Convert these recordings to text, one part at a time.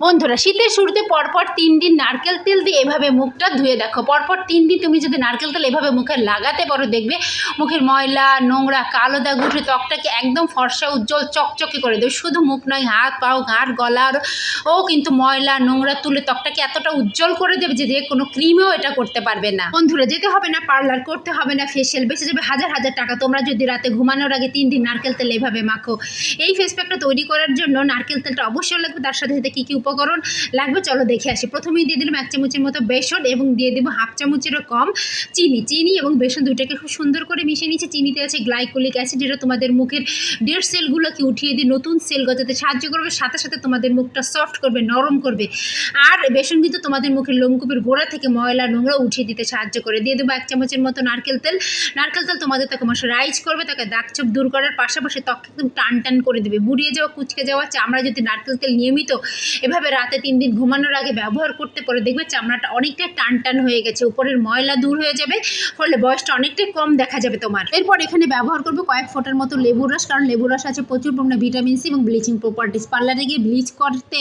বন্ধুরা, শীতের শুরুতে পরপর তিন দিন নারকেল তেল দিয়ে এভাবে মুখটা ধুয়ে দেখো। পরপর তিন দিন তুমি যদি নারকেল তেল এভাবে মুখে লাগাতে পারো, দেখবে মুখের ময়লা, নোংরা, কালো দাগ উঠে ত্বকটাকে একদম ফর্সা, উজ্জ্বল, চকচকে করে দেবে। শুধু মুখ নয়, হাত, পাও ঘাট গলার ও কিন্তু ময়লা, নোংরা তুলে ত্বকটাকে এতটা উজ্জ্বল করে দেবে যে কোনো ক্রিমেও এটা করতে পারবে না। বন্ধুরা, যেতে হবে না, পার্লার করতে হবে না ফেশিয়াল বেঁচে যাবে হাজার হাজার টাকা। তোমরা যদি রাতে ঘুমানোর আগে তিন দিন নারকেল তেল এভাবে মাখো। এই ফেস প্যাকটা তৈরি করার জন্য নারকেল তেলটা অবশ্যই লাগবে। তার সাথে সাথে কী কী উপকরণ লাগবে। চলো দেখে আসি। প্রথমেই দিয়ে দিলাম এক চামচের মতো বেসন এবং দিয়ে দেবো হাফ চামচেরও কম চিনি। চিনি এবং বেসন দুইটাকে খুব সুন্দর করে মিশিয়ে নিচ্ছে চিনিতে আছে গ্লাইকোলিক অ্যাসিড যেটা তোমাদের মুখের ডেড সেলগুলোকে উঠিয়ে দিয়ে নতুন সেল গজাতে সাহায্য করবে। সাথে সাথে তোমাদের মুখটা সফট করবে, নরম করবে। আর বেসন কিন্তু তোমাদের মুখের লোমকূপের গোড়া থেকে ময়লা, নোংরা উঠিয়ে দিতে সাহায্য করে। দিয়ে দেবো এক চামচের মতো নারকেল তেল। নারকেল তেল তোমাদের তাকে মশারাইজ করবে, তাকে দাগ চোপ দূর করার পাশাপাশি ত্বককে একদম টান টান করে দেবে। বুড়িয়ে যাওয়া, কুচকে যাওয়া চামড়া যদি নারকেল তেল নিয়মিত এভাবে রাতে তিন দিন ঘুমানোর আগে ব্যবহার করতে পারে। দেখবে চামড়াটা অনেকটাই টান টান হয়ে গেছে। উপরের ময়লা দূর হয়ে যাবে, ফলে বয়সটা অনেকটাই কম দেখা যাবে তোমার। এরপর এখানে ব্যবহার করবে কয়েক ফোঁটার মতো লেবুর রস, কারণ লেবুর রস আছে প্রচুর পরিমাণে ভিটামিন সি এবং ব্লিচিং প্রপার্টিস। পার্লারে গিয়ে ব্লিচ করতে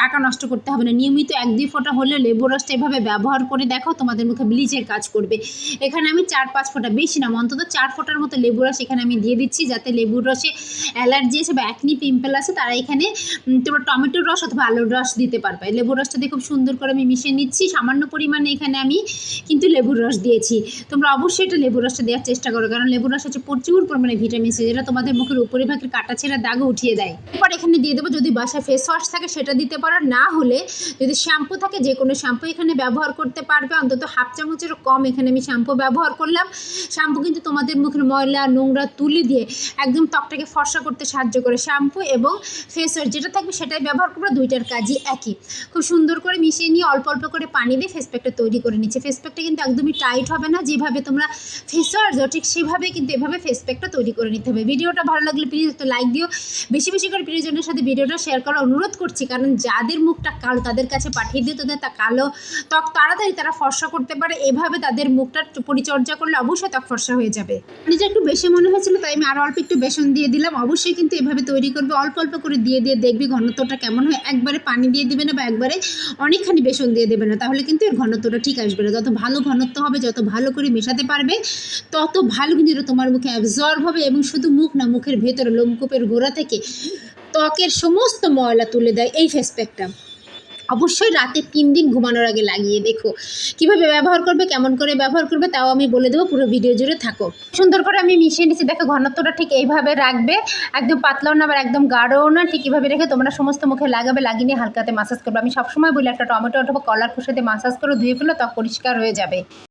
টাকা নষ্ট করতে হবে না। নিয়মিত এক দুই ফোঁটা হলে লেবুর রসটা এভাবে ব্যবহার করে দেখো তোমাদের মুখে ব্লিচের কাজ করবে। এখানে আমি চার পাঁচ ফোঁটা, বেশি না, অন্তত চার ফোঁটার মতো লেবু রস এখানে আমি দিয়ে দিচ্ছি, যাতে লেবুর রসে অ্যালার্জি আছে বা একনি পিম্পল আছে, তারা এখানে তোমরা টমেটোর রস অথবা আলুর রস দিতে পারবে। লেবুর রসটা দিয়ে খুব সুন্দর করে আমি মিশিয়ে নিচ্ছি। সামান্য পরিমাণে এখানে আমি কিন্তু লেবুর রস দিয়েছি। তোমরা অবশ্যই এটা লেবুর রসটা দেওয়ার চেষ্টা করো। কারণ লেবুর রস হচ্ছে প্রচুর পরিমাণে ভিটামিন সি, যেটা তোমাদের মুখের উপরে ভাগের কাটা ছেঁড়া দাগও উঠিয়ে দেয়। এরপর এখানে দিয়ে দেবো, যদি বাসায় ফেস ওয়াশ থাকে সেটা দিতে পারো। না হলে যদি শ্যাম্পু থাকে, যে কোনো শ্যাম্পু এখানে ব্যবহার করতে পারবে। অন্তত হাফ চামচেরও কম এখানে আমি শ্যাম্পু ব্যবহার করলাম। শ্যাম্পু কিন্তু তোমাদের মুখের ময়লা, নোংরা, তুলি দিয়ে একদম ত্বকটাকে ফর্সা করতে সাহায্য করে। শ্যাম্পু এবং ফেস ওয়াশ যেটা থাকবে সেটাই ব্যবহার করবে। দুইটার কাজই একই। খুব সুন্দর করে মিশিয়ে নিয়ে অল্প অল্প করে পানি দিয়ে ফেস প্যাকটা তৈরি করে নিচ্ছে। ফেস প্যাকটা কিন্তু একদমই টাইট হবে না, যেভাবে তোমরা ফেস ওয়াশ ঠিক সেভাবে কিন্তু এভাবে ফেস প্যাকটা তৈরি করে নিতে হবে। ভিডিওটা ভালো লাগলে প্লিজ একটু লাইক দিও। বেশি বেশি করে প্রিয়জনের সাথে ভিডিওটা শেয়ার করার অনুরোধ করছি, কারণ যাদের মুখটা কালো, তাদের কাছে পাঠিয়ে দিও, তাদের তা কালো ত্বক তাড়াতাড়ি তারা ফর্সা করতে পারে। এভাবে তাদের মুখটা পরিচর্যা করলে অবশ্যই ত্বক ফর্সা হয়ে যাবে। নিজে একটু বেশি মনে হয়েছিল, তাই আমি আরও অল্প একটু বেসন দিয়ে দিলাম। অবশ্যই কিন্তু এভাবে তৈরি করবে। অল্প অল্প করে দিয়ে দিয়ে দেখবি ঘনত্বটা কেমন হয়। একবারে পানি দিয়ে দেবে না বা একবারে অনেকখানি বেসন দিয়ে দেবে না, তাহলে কিন্তু এর ঘনত্বটা ঠিক আসবে না। যত ভালো ঘনত্ব হবে, যত ভালো করে মেশাতে পারবে, তত ভালো কিন্তু এটা তোমার মুখে অ্যাবজর্ব হবে এবং শুধু মুখ না, মুখের ভেতরে লোমকূপের গোড়া থেকে ত্বকের সমস্ত ময়লা তুলে দেয় এই ফেস প্যাকটা অবশ্যই রাতে তিন দিন ঘুমানোর আগে লাগিয়ে দেখো। কীভাবে ব্যবহার করবে, কেমন করে ব্যবহার করবে, তাও আমি বলে দেবো, পুরো ভিডিও জুড়ে থাকো। সুন্দর করে আমি মিশিয়ে নিচ্ছি। দেখো, ঘনত্বটা ঠিক এইভাবে রাখবে। একদম পাতলাও না, আবার একদম গাঢ়ও না। ঠিক এইভাবে রেখে তোমরা সমস্ত মুখে লাগাবে, লাগিয়ে নিয়ে হালকাতে মাসাজ করবে। আমি সবসময় বলি একটা টমেটো অথবা কলার খুশিতে মাসাজ করে ধুয়ে ফেলো ত্বক পরিষ্কার হয়ে যাবে।